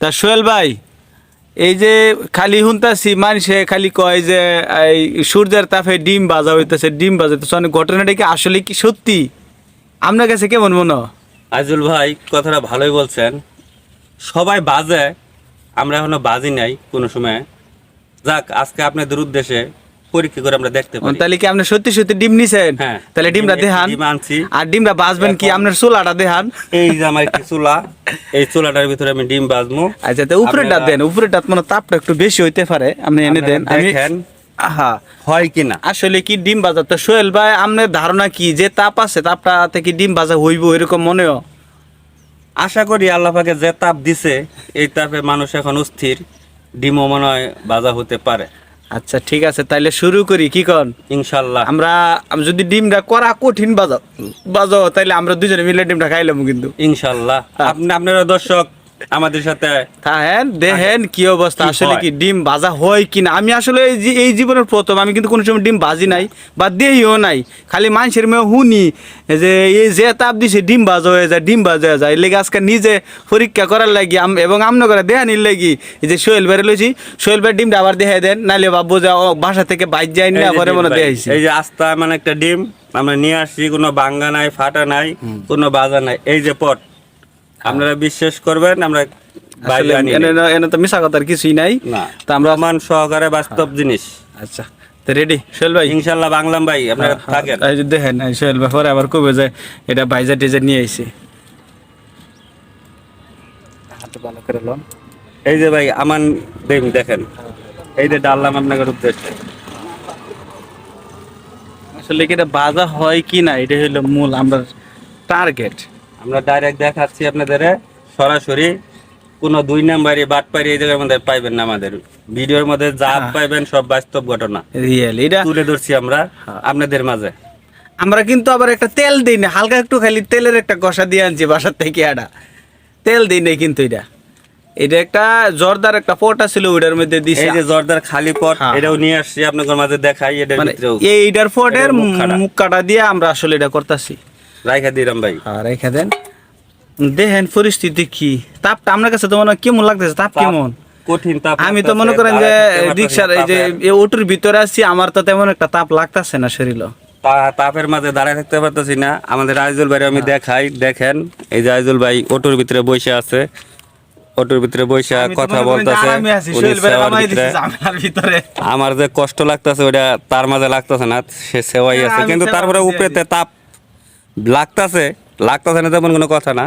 তা সোহেল ভাই, এই যে খালি হুনতাছি মানুষে খালি কয় যে, এই সূর্যের তাফে ডিম বাজা হইতেছে, ডিম বাজাইতেছে অনেক ঘটনাটা কি আসলে কি সত্যি? আপনার কাছে কেমন মনে আজুল ভাই, কথাটা ভালোই বলছেন। সবাই বাজে, আমরা এখনও বাজি নাই কোনো সময়। যাক, আজকে আপনাদের উদ্দেশ্যে পরীক্ষা করে আমরা দেখতে পারি। তাহলে কি আপনি সত্যি সত্যি ডিম নিছেন? হ্যাঁ। তাহলে ডিমটা ডিম- দেখান। ডিম আনছি। আর ডিমটা বাজবেন কি? আপনার চুলাটা দেখান। এই যে আমার একটি চুলা এই চুলাটার ভিতরে আমি ডিম বাজমু আচ্ছা তো উপরেটা দেন উপরেটা মানে তাপটা একটু বেশি হইতে পারে। আপনি এনে দেন। আমি দেখেন আহা। হয় কিনা আসলে কি ডিম বাজা তো সোহেল ভাই আপনার ধারণা কি? যে তাপ আছে তাপটা থেকে ডিম বাজা হইব এরকম মনে হয় আশা করি আল্লাহ পাকে যে তাপ দিছে এই তাপে মানুষ এখন অস্থির। ডিমও মনে হয় বাজা হতে পারে। আচ্ছা ঠিক আছে তাইলে শুরু করি কি কন? ইনশাল্লাহ। আমরা আমি যদি ডিমটা করা কঠিন বাজাও বাজাও তাইলে আমরা দুজনে মিলে ডিমটা খাইলাম কিন্তু। ইনশাল্লাহ। আপনি আপনারা দর্শক আমাদের সাথে হ্যাঁ দেখেন কি অবস্থা? আসলে হয়? কি ডিম ভাজা হয় কিনা? আমি আসলে এই এই জীবনের প্রথম আমি কিন্তু কোনো সময় ডিম ভাজি নাই বা দেহিও নাই। খালি মানুষের মেয়ে শুনি যে এই যে তাপ দিছে ডিম ভাজা হয়ে যায় ডিম ভাজা হয়ে যায়। লেগে আজকে নিজে পরীক্ষা করার লাগি আম- এবং আমন করে দেহানির লাগি। এই যে সোহেল বেড়ে লইছি সোহেল বেড় ডিমটা আবার দেখাই দেন নাহলে বাবু যে বাসা থেকে বাইর যায় না পরে মনে দেখাইছি এই যে আস্তা মানে একটা ডিম আমরা নিয়ে আসছি কোনো বাঙ্গা নাই ফাটা নাই কোনো বাজা নাই। এই যে পট আপনারা বিশ্বাস করবেন আমরা এনে তো মিশা কথার কিছুই নাই। না। তা আমরা সহকারে বাস্তব জিনিস। আচ্ছা তো রেডি সোহেল ভাই? ইনশাল্লাহ বাংলাম ভাই আপনারা থাকেন। দেখেন সোহেল ভাই পরে আবার কবে যায় এটা বাইজা টেজা নিয়ে আইছে। ভালো করে লন। এই যে ভাই আমান দেখেন। এই যে ডাললাম আপনাদের উদ্দেশ্যে। আসলে কি এটা বাজা হয় কি না এটা হলো মূল আমরা টার্গেট আমরা ডাইরেক্ট দেখাচ্ছি আপনাদের। সরাসরি কোনো দুই নাম্বারই বাট পারি এই জায়গার মধ্যে পাইবেন না আমাদের। ভিডিওর মধ্যে যা পাইবেন সব বাস্তব ঘটনা। রিয়েল এটা তুলে ধরছি আমরা আপনাদের মাঝে। আমরা কিন্তু আবার একটা তেল দিই না হালকা একটু খালি তেলের একটা কষা দিয়ে আনছি বাসার থেকে এটা তেল দিই না কিন্তু এটা। এটা একটা জর্দার একটা পটা ছিল ওইটার মধ্যে দিছে। এই যে জর্দার খালি পট হ্যাঁ। এটাও নিয়ে আসছি আপনাদের মাঝে দেখাই এটার মানে ভিতরেও। এইটার পটের মুখ কাটা দিয়ে আমরা আসলে এটা করতেছি। রাইখা দিলাম ভাই। আর রেখে দেন। দেখেন পরিস্থিতি কি? তাপটা আপনার কাছে তো মনে হয় কেমন লাগতেছে তাপ কেমন? কঠিন তাপ আমি তো মনে করেন যে রিক্সার এই যে অটোর ভিতরে আছি আমার তো তেমন একটা তাপ লাগতাছে না শরীর তাপের মাঝে দাঁড়ায় থাকতে পারতেছি না। আমাদের আইজুল ভাই আমি দেখাই দেখেন এই যে আইজুল ভাই অটোর ভিতরে বসে আছে। অটোর ভিতরে বসে কথা বলতেছে আমার যে কষ্ট লাগতেছে ওটা তার মাঝে লাগতেছে না সে সেওয়াই হ্যাঁ, আছে। কিন্তু তারপরে উপরেতে তাপ লাগতেছে লাগতেছে না তেমন কোনো কথা না।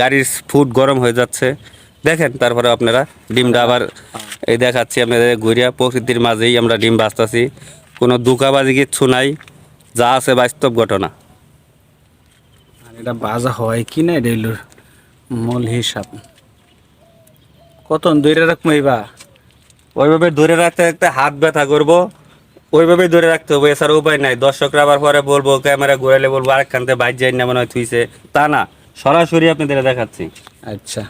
গাড়ির ফুট গরম হয়ে যাচ্ছে। দেখেন তারপরে আপনারা ডিমটা আবার এই দেখাচ্ছি আপনাদের ঘুরিয়া। প্রকৃতির মাঝেই আমরা ডিম বাঁচতেছি। কোনো দুকাবাজি কিচ্ছু নাই। যা আছে বাস্তব ঘটনা। এটা বাজা হয় কি না এটা মূল হিসাব। কত দূরে রাখব ওইভাবে দূরে রাখতে রাখতে হাত ব্যথা করব। ওইভাবে ধরে রাখতে হবে এছাড়া উপায় নাই। দর্শকরা আবার পরে বলব ক্যামেরা ঘুরাইলে বলব আরেকখানতে বাইর যাই না মনে হয় থুইছে। তা না সরাসরি আপনাদের দেখাচ্ছি। আচ্ছা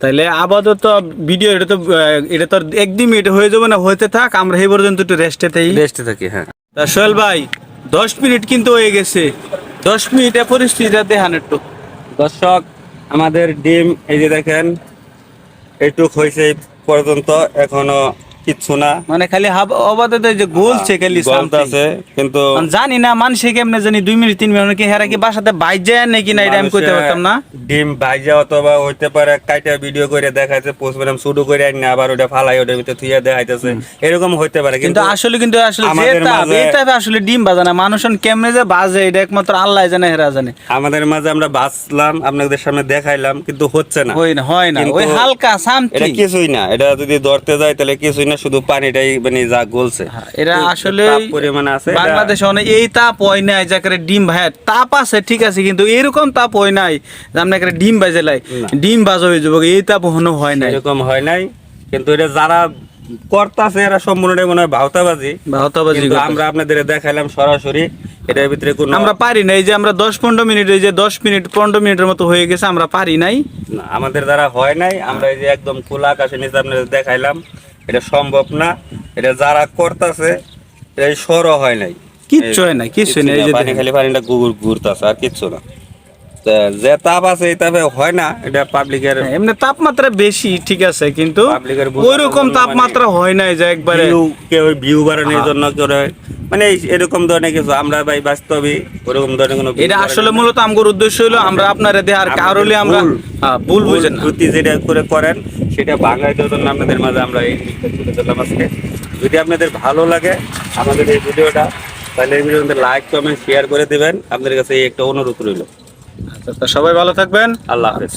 তাহলে আপাতত ভিডিও এটা তো এটা তো একদিন এটা হয়ে যাবে না হইতে থাক আমরা এই পর্যন্ত একটু রেস্টে থাকি রেস্টে থাকি হ্যাঁ। তা সোহেল ভাই দশ মিনিট কিন্তু হয়ে গেছে। দশ মিনিটে পরিস্থিতিটা দেখান একটু। দর্শক আমাদের ডিম এই যে দেখেন এটুক হয়েছে পর্যন্ত এখনও কিচ্ছু না। মানে খালি যে গোলছে খালি। আছে কিন্তু জানি না মানুষে কেমনে জানি দুই মিনিট তিন মিনিট কি হেরা কি বাসাতে বাইর যায় নাকি না এটা আমি কইতে পারতাম না। ডিম অথবা হইতে পারে কাইটা ভিডিও করে দেখাইছে পোস্ট ম্যাডাম শুরু করে আবার ওটা ফালাই ওটার ভিতরে থুইয়া দেখাইতেছে। এরকম হইতে পারে কিন্তু আসলে কিন্তু আসলে তাপে আসলে ডিম বাজে না মানুষ কেমনে যে বাজে এটা একমাত্র আল্লাহ জানে হেরা জানে। আমাদের মাঝে আমরা বাঁচলাম আপনাদের সামনে দেখাইলাম কিন্তু হচ্ছে না। হয় না হয় না ওই হালকা এটা কিছুই না এটা যদি ধরতে যায় তাহলে কিছুই না শুধু পানিটাই মানে যা গলছে। এরা আসলে তাপ পরিমাণে আছে বাংলাদেশে অনেক এই তাপ হয় নাই যাকে ডিম ভাই। তাপ আছে ঠিক আছে কিন্তু এরকম তাপ হয় নাই যে আমরা একেবারে ডিম বাজে লাই। ডিম বাজা হয়ে যাব এই তাপ হনো হয় নাই। এরকম হয় নাই কিন্তু এটা যারা করতাছে এরা সম্পূর্ণটাই মনে হয় ভাওতাবাজি। করতেছে। আমরা আপনাদের দেখাইলাম সরাসরি এটার ভিতরে কোনো আমরা পারি না এই যে আমরা দশ পনেরো মিনিট এই যে দশ মিনিট পনেরো মিনিটের মতো হয়ে গেছে আমরা পারি নাই। না, আমাদের দ্বারা হয় নাই আমরা এই যে একদম খোলা আকাশের নিচে আপনাদের দেখাইলাম। এটা সম্ভব না। এটা যারা করতেছে এই সরও হয় নাই। কিচ্ছু হয় না কিচ্ছু নেই এই যে পানি খালি পানিটা গুগুর ঘুরতাছে আর কিচ্ছু না। যে তাপ আছে এই তাপে হয় না এটা পাবলিকের হ্যাঁ, এমনি তাপমাত্রা বেশি ঠিক আছে কিন্তু Public ওই রকম তাপমাত্রা হয় নাই যে একবারে কেউ ভিউ বাড়ানোর হ্যাঁ। জন্য মানে এরকম ধরনের কিছু আমরা ভাই বাস্তবে ওরকম ধরনের কোনো এটা আসলে মূলত আমার উদ্দেশ্য হলো আমরা আপনারা দেহার কারণে আমরা ভুল। বুঝেন না। যেটা করে করেন সেটা বাংলায় জন্য আপনাদের মাঝে আমরা এই তুলে ধরলাম আজকে। যদি আপনাদের ভালো লাগে আমাদের এই ভিডিওটা তাহলে এই ভিডিওতে লাইক কমেন্ট শেয়ার করে দিবেন। আপনাদের কাছে এই একটা অনুরোধ রইল। আচ্ছা, সবাই ভালো থাকবেন। আল্লাহ হাফেজ।